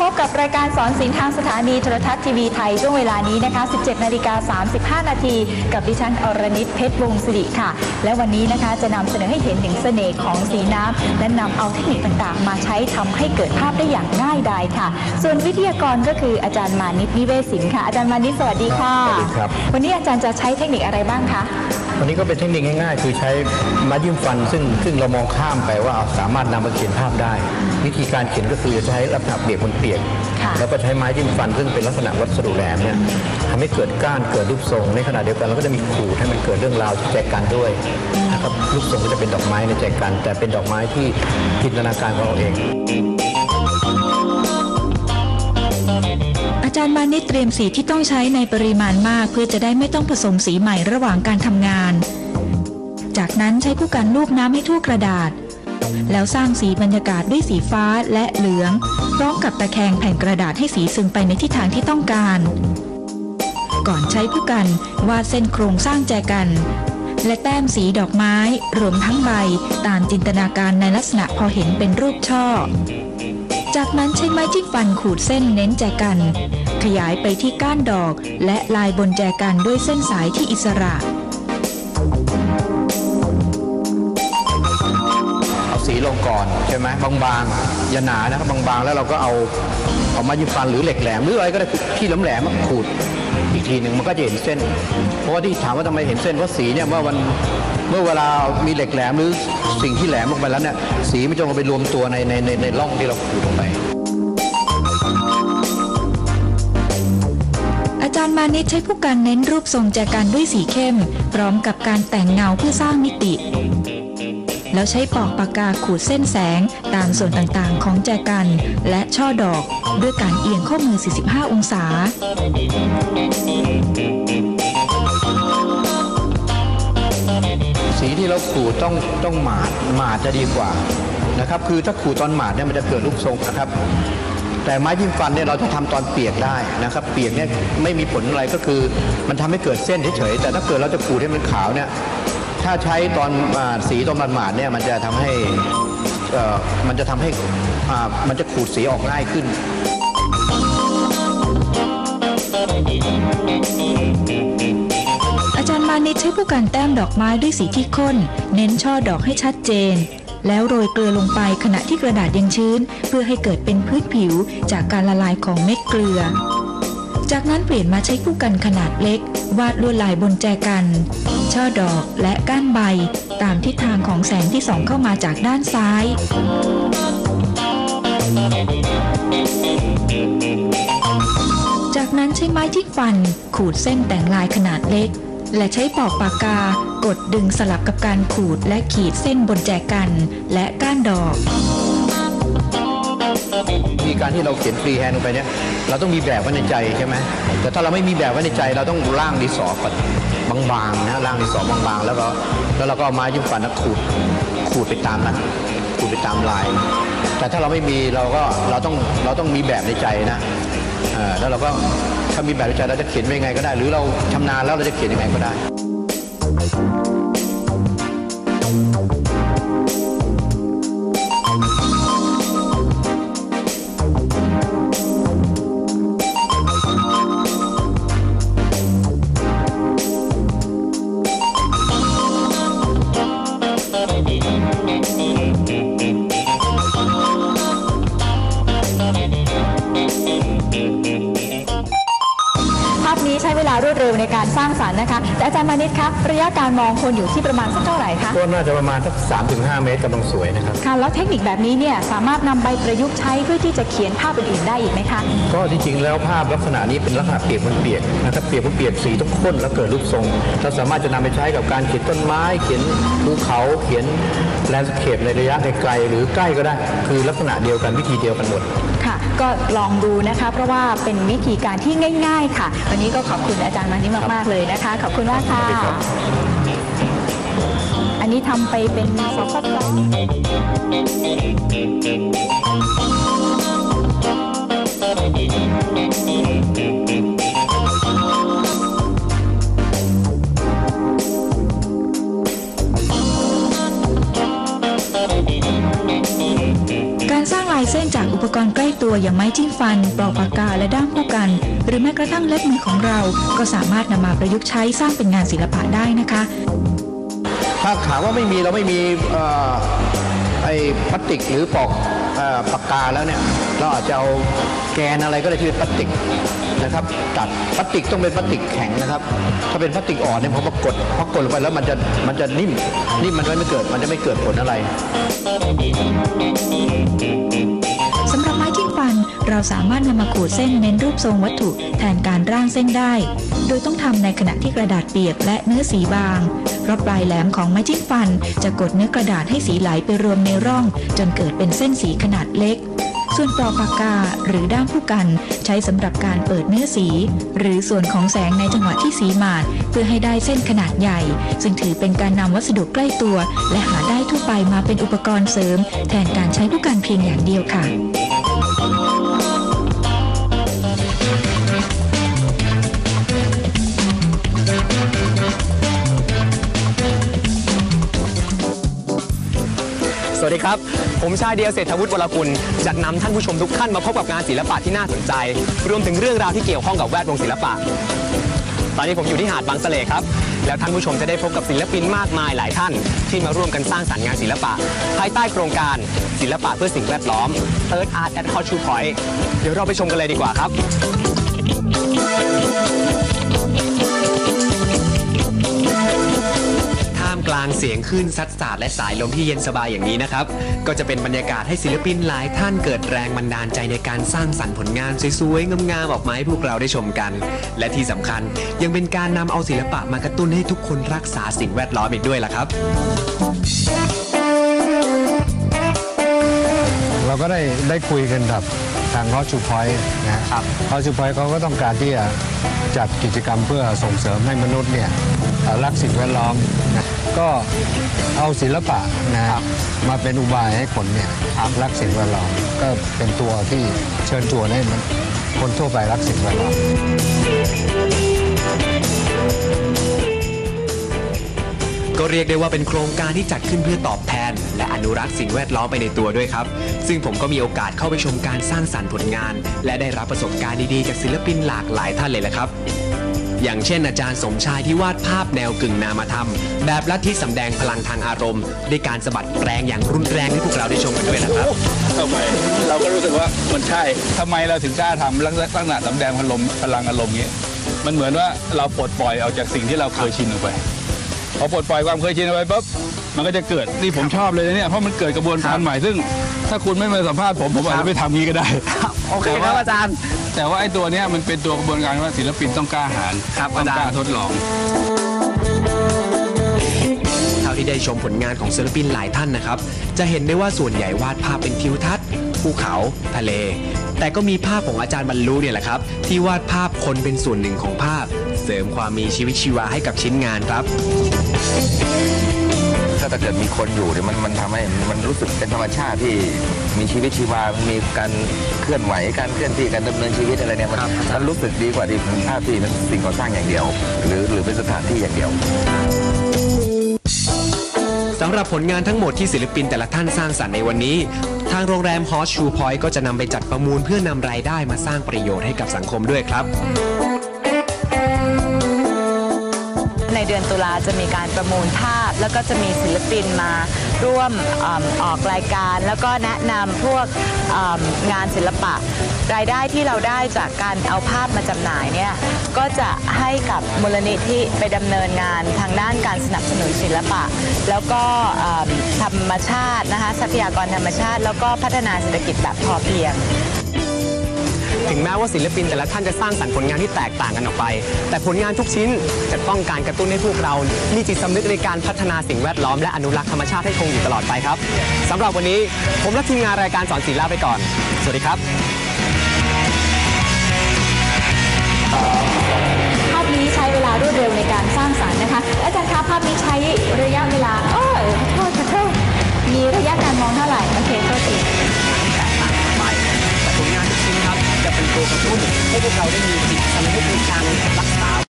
พบกับรายการสอนศิลป์ทางสถานีโทรทัศน์ทีวีไทยช่วงเวลานี้นะคะ 17 นาฬิกา 35 นาที กับดิฉันอรณิตเพชรวงศ์สิริค่ะ และวันนี้นะคะจะนำเสนอให้เห็นถึงเสน่ห์ของสีน้ำและนำเอาเทคนิคต่างๆ มาใช้ทำให้เกิดภาพได้อย่างง่ายดายค่ะ ส่วนวิทยากรก็คืออาจารย์มานิตนิเวศสินค่ะ อาจารย์มานิตสวัสดีค่ะ สวัสดีครับ วันนี้อาจารย์จะใช้เทคนิคอะไรบ้างคะ วันนี้ก็เป็นเทคนิคง่ายๆ คือใช้ไม้ยิ้มฟัน ซึ่งซึ่งเรามองข้ามไปว่าสามารถนำมาเขียนภาพได้ วิธีการเขียนก็คือจะใช้ลักษณะเปียกบนเปียก ค่ะ แล้วก็ใช้ไม้ยิ้มฟัน ซึ่งเป็นลักษณะวัสดุแหลมเนี่ยทำให้เกิดก้านเกิดรูปทรง ในขณะเดียวกันเราก็จะมีขูดให้มันเกิดเรื่องราวที่แจกันด้วยนะครับรูปทรงก็จะเป็นดอกไม้ในแจกัน แต่เป็นดอกไม้ที่จินตนาการของเราเองอา จารย์มานิตเตรียมสีที่ต้องใช้ในปริมาณมากเพื่อจะได้ไม่ต้องผสมสีใหม่ระหว่างการทำงาน จากนั้นใช้ผู้กันลูบน้ำให้ทั่วกระดาษ แล้วสร้างสีบรรยากาศด้วยสีฟ้าและเหลือง พร้อมกับตะแคงแผ่นกระดาษให้สีซึมไปในทิศทางที่ต้องการ ก่อนใช้ผู้กันวาดเส้นโครงสร้างแจกัน และแต้มสีดอกไม้ รวมทั้งใบตามจินตนาการในลักษณะพอเห็นเป็นรูปช่อจากนั้นใช้ไม้จิ้มฟันขูดเส้นเน้นแจกัน ขยายไปที่ก้านดอก และลายบนแจกันด้วยเส้นสายที่อิสระ เอาสีลงก่อนใช่ไหมบางๆอย่าหนานะครับบางๆ แล้วเราก็เอาเอาม้ยิ้มฟันหรือเหล็กแหลมหรืออะไรก็ได้ที่แหลมๆมาขูดอีกทีหนึ่งมันก็จะเห็นเส้น เพราะว่าที่ถามว่าทำไมเห็นเส้นเพราะสีเนี่ยเมื่อวันเมื่อเวลามีเหล็กแหลมหรือสิ่งที่แหลมลงไปแล้วเนี่ยสีมันจะลงไปรวมตัวในในในในร่องที่เราขูดลงไปาจารย์มานิตใช้ผู้กันเน้นรูปทรงแจกันด้วยสีเข้ม พร้อมกับการแต่งเงาเพื่อสร้างมิติ แล้วใช้ปอกปากกาขูดเส้นแสงตามส่วนต่างๆของแจกันและช่อดอกด้วยการเอียงข้อมือ 45 องศาสีที่เราขูดต้องต้องหมาดหมาดจะดีกว่านะครับ คือถ้าขูดตอนหมาดเนี่ยมันจะเกิดรูปทรงนะครับ แต่ไม้ยิ้มฟันเนี่ยเราจะทำตอนเปียกได้นะครับเปียกเนี่ยไม่มีผลอะไรก็คือ มันทำให้เกิดเส้นเฉยๆแต่ถ้าเกิดเราจะขูดให้มันขาวเนี่ยถ้าใช้ตอนอสีตอนหมาดๆเนี่ยมันจะทำให้อ่อมันจะทำให้อ่ามันจะขูดสีออกง่ายขึ้นอาจารย์มานิใช้ผู้กันแต้มดอกไม้ด้วยสีที่ข้น เน้นช่อดอกให้ชัดเจน แล้วโรยเกลือลงไปขณะที่กระดาษยังชื้น เพื่อให้เกิดเป็นพื้นผิวจากการละลายของเม็ดเกลือ จากนั้นเปลี่ยนมาใช้ผู้กันขนาดเล็ก วาดลวดลายบนแจกัน ช่อดอกและก้านใบ ตามทิศทางของแสงที่ส่องเข้ามาจากด้านซ้ายจากนั้นใช้ไม้จิ้มฟันขูดเส้นแต่งลายขนาดเล็ก และใช้ปอกปากกากดดึงสลับกับการขูดและขีดเส้นบนแจกัน และก้านดอกวิธีการที่เราเขียนฟรีแฮนด์ลงไปเนี่ยเราต้องมีแบบไว้ในใจใช่ไหมแต่ถ้าเราไม่มีแบบไว้ในใจเราต้องร่างดินสอก่อนบางๆนะร่างดินสอบางๆ แล้วก็แล้วเราก็เอาไม้ยิ้มฟันขูดขูดไปตามนั้นขูดไปตามลาย แต่ถ้าเราไม่มีเราก็เราต้องเราต้องมีแบบในใจนะ แล้วเราก็ถ้ามีแบบวิจัยเราจะเขียนยังไงก็ได้ หรือเราชำนาญแล้วเราจะเขียนยังไงก็ได้ ในการสร้างสรรค์นะคะแต่อาจารย์มานิตคะระยะการมองควรอยู่ที่ประมาณสักเท่าไหร่คะก็น่าจะประมาณสัก3-5 เมตรกำลังสวยนะครับค่ะแล้วเทคนิคแบบนี้เนี่ยสามารถนำไปประยุกต์ใช้เพื่อที่จะเขียนภาพอื่นๆได้อีกไหมคะก็จริงๆแล้วภาพลักษณะนี้เป็นลักษณะเปียกบนเปียกนะครับเปียกบนเปียกสีต้องข้นแล้วเกิดรูปทรงเราสามารถจะนำไปใช้กับการเขียนต้นไม้ เขียนภูเขาเขียนแลนด์สเคปในระยะไกลๆหรือใกล้ก็ได้ คือลักษณะเดียวกันวิธีเดียวกันหมด ค่ะ ก็ลองดูนะคะ เพราะว่าเป็นวิธีการที่ง่าย ๆ ค่ะ วันนี้ก็ขอบคุณอาจารย์มานิตมากๆเลยนะคะ ขอบคุณมากค่ะสวัสดีครับอันนี้ทำไปเป็นสปสการสร้างลายเส้นจากอุปกรณ์ใกล้ ตัวอย่างไม้จิ้มฟัน ปลอกปากกาและด้ามคู่กัน หรือแม้กระทั่งเล็บมือของเรา ก็สามารถนำมาประยุกต์ใช้สร้างเป็นงานศิลปะได้นะคะ ถ้าถามว่าไม่มีเราไม่มีเอ่อไอ้พลาสติกหรือปลอกเอ่อปากกาแล้วเนี่ยเราอาจจะเอาแกนอะไรก็ได้ที่เป็นพลาสติกนะครับตัดพลาสติกต้องเป็นพลาสติกแข็งนะครับ ถ้าเป็นพลาสติกอ่อนเนี่ยพอปรากฏพอกดลงไปแล้วมันจะมันจะนิ่มนิ่มมันไม่เกิดมันจะไม่เกิดผลอะไร สามารถนำมาขูดเส้นเน้นรูปทรงวัตถุแทนการร่างเส้นได้ โดยต้องทำในขณะที่กระดาษเปียกและเนื้อสีบางเพราะปลายแหลมของไม้จิ้มฟัน จะกดเนื้อกระดาษให้สีไหลไปรวมในร่อง จนเกิดเป็นเส้นสีขนาดเล็กส่วนปลอกปากกาหรือด้ามผู้กันใช้สำหรับการเปิดเนื้อสี หรือส่วนของแสงในจังหวะที่สีหมาด เพื่อให้ได้เส้นขนาดใหญ่ ซึ่งถือเป็นการนำวัสดุใกล้ตัว และหาได้ทั่วไปมาเป็นอุปกรณ์เสริม แทนการใช้ผู้กันเพียงอย่างเดียวค่ะ สวัสดีครับ ผมชายเดียวเศรษฐวุฒิวรกุลจะนำท่านผู้ชมทุกท่านมาพบกับงานศิลปะที่น่าสนใจ รวมถึงเรื่องราวที่เกี่ยวข้องกับแวดวงศิลปะ ตอนนี้ผมอยู่ที่หาดบางสะเลครับ แล้วท่านผู้ชมจะได้พบกับศิลปินมากมายหลายท่าน ที่มาร่วมกันสร้างสรรค์งานศิลปะ ภายใต้โครงการศิลปะเพื่อสิ่งแวดล้อม Third Art at Culture Point เดี๋ยวเราไปชมกันเลยดีกว่าครับ กลางเสียงคลื่นซัดสาดและสายลมที่เย็นสบายอย่างนี้นะครับ ก็จะเป็นบรรยากาศให้ศิลปินหลายท่านเกิดแรงบันดาลใจในการสร้างสรรค์ผลงานสวยๆงามๆออกมาให้พวกเราได้ชมกัน และที่สำคัญยังเป็นการนำเอาศิลปะมากระตุ้นให้ทุกคนรักษาสิ่งแวดล้อมอีกด้วยล่ะครับ เราก็ได้ได้คุยกันกับ ทางรอชูพอยต์นะครับรอชูพอยต์เขาก็ต้องการที่จะจัดกิจกรรมเพื่อส่งเสริมให้มนุษย์เนี่ยเอ่อรักสิ่งแวดล้อมนะก็เอาศิลปะนะมาเป็นอุบายให้คนเนี่ยรักสิ่งแวดล้อมก็เป็นตัวที่เชิญชวนให้มันคนทั่วไปรักสิ่งแวดล้อม ก็เรียกได้ว่าเป็นโครงการที่จัดขึ้นเพื่อตอบแทน และอนุรักษ์สิ่งแวดล้อมไปในตัวด้วยครับ ซึ่งผมก็มีโอกาสเข้าไปชมการสร้างสรรค์ผลงาน และได้รับประสบการณ์ดีๆจากศิลปินหลากหลายท่านเลยละครับ อย่างเช่น อาจารย์สมชายที่วาดภาพแนวกึ่งนามธรรม แบบลัทธิสำแดงพลังทางอารมณ์ด้วยการสะบัดแรงอย่างรุนแรงให้พวกเราได้ชมกันด้วยนะครับ ทำไมเราก็รู้สึกว่ามันใช่ทำไมเราถึงกล้าทำลักษณะสำแดงพลังพลังอารมณ์เงี้ยมันเหมือนว่าเราปลดปล่อยออกจากสิ่งที่เราเคยชินออกไป พอปลดปล่อยความเคยชินออกไปปุ๊บมันก็จะเกิดนี่ผมชอบเลยนะเนี่ยเพราะมันเกิดกระบวนการใหม่ ซึ่งถ้าคุณไม่มาสัมภาษณ์ผมผมอาจจะไม่ทำงี้ก็ได้ โอเคครับอาจารย์ แต่ว่าไอ้ตัวเนี้ยมันเป็นตัวกระบวนการว่าศิลปินต้องกล้าหาญครับต้องกล้าอาจารย์ทดลอง เท่าที่ได้ชมผลงานของศิลปินหลายท่านนะครับ จะเห็นได้ว่าส่วนใหญ่วาดภาพเป็นทิวทัศน์ภูเขาทะเล แต่ก็มีภาพของอาจารย์บรรลุเนี่ยแหละครับ ที่วาดภาพคนเป็นส่วนหนึ่งของภาพ เสริมความมีชีวิตชีวาให้กับชิ้นงานครับ ถ้าถ้าเกิดมีคนอยู่เนี่ยมันมันทำให้มันรู้สึกเป็นธรรมชาติที่มีชีวิตชีวา มีการเคลื่อนไหว การเคลื่อนที่ การดำเนินชีวิตอะไรเนี่ยมันครับมันรู้สึกดีกว่าที่เป็นภาพที่เป็นสิ่งก่อสร้างอย่างเดียว หรือหรือเป็นสถานที่อย่างเดียวสำหรับผลงานทั้งหมดที่ศิลปินแต่ละท่านสร้างสรรค์ในวันนี้ ทางโรงแรมฮอสชูพอยต์ก็จะนำไปจัดประมูลเพื่อนำรายได้มาสร้างประโยชน์ให้กับสังคมด้วยครับ ในเดือนตุลาจะมีการประมูลภาพ แล้วก็จะมีศิลปินมาร่วมอออกรายการ แล้วก็แนะนำพวกงานศิลปะ รายได้ที่เราได้จากการเอาภาพมาจำหน่ายเนี่ยก็จะให้กับมูลนิธิไปดำเนินงานทางด้านการสนับสนุนศิลปะ แล้วก็ธรรมชาตินะคะทรัพยากรธรรมชาติ แล้วก็พัฒนาเศรษฐกิจแบบพอเพียง ถึงแม้ว่าศิลปินแต่ละท่านจะสร้างสรรค์ผลงานที่แตกต่างกันออกไป แต่ผลงานทุกชิ้นจะต้องการกระตุ้นให้พวกเรา มีจิตสำนึกในการพัฒนาสิ่งแวดล้อมและอนุรักษ์ธรรมชาติให้คงอยู่ตลอดไปครับสำหรับวันนี้ผมและทีมงานรายการสอนศิลาไปก่อน สวัสดีครับภาพนี้ใช้เวลารวดเร็วในการสร้างสรรค์นะคะและอาจารย์คะภาพนี้ใช้ระยะเวลาโอ้ยขอโทษขอโทษมีระยะการมองเท่าไหร่โอเคโทษที ผลงานทุกชิ้นครับ จะเป็นตัวกระตุ้นให้พวกเราได้มีจิตสำนึกในการรักษา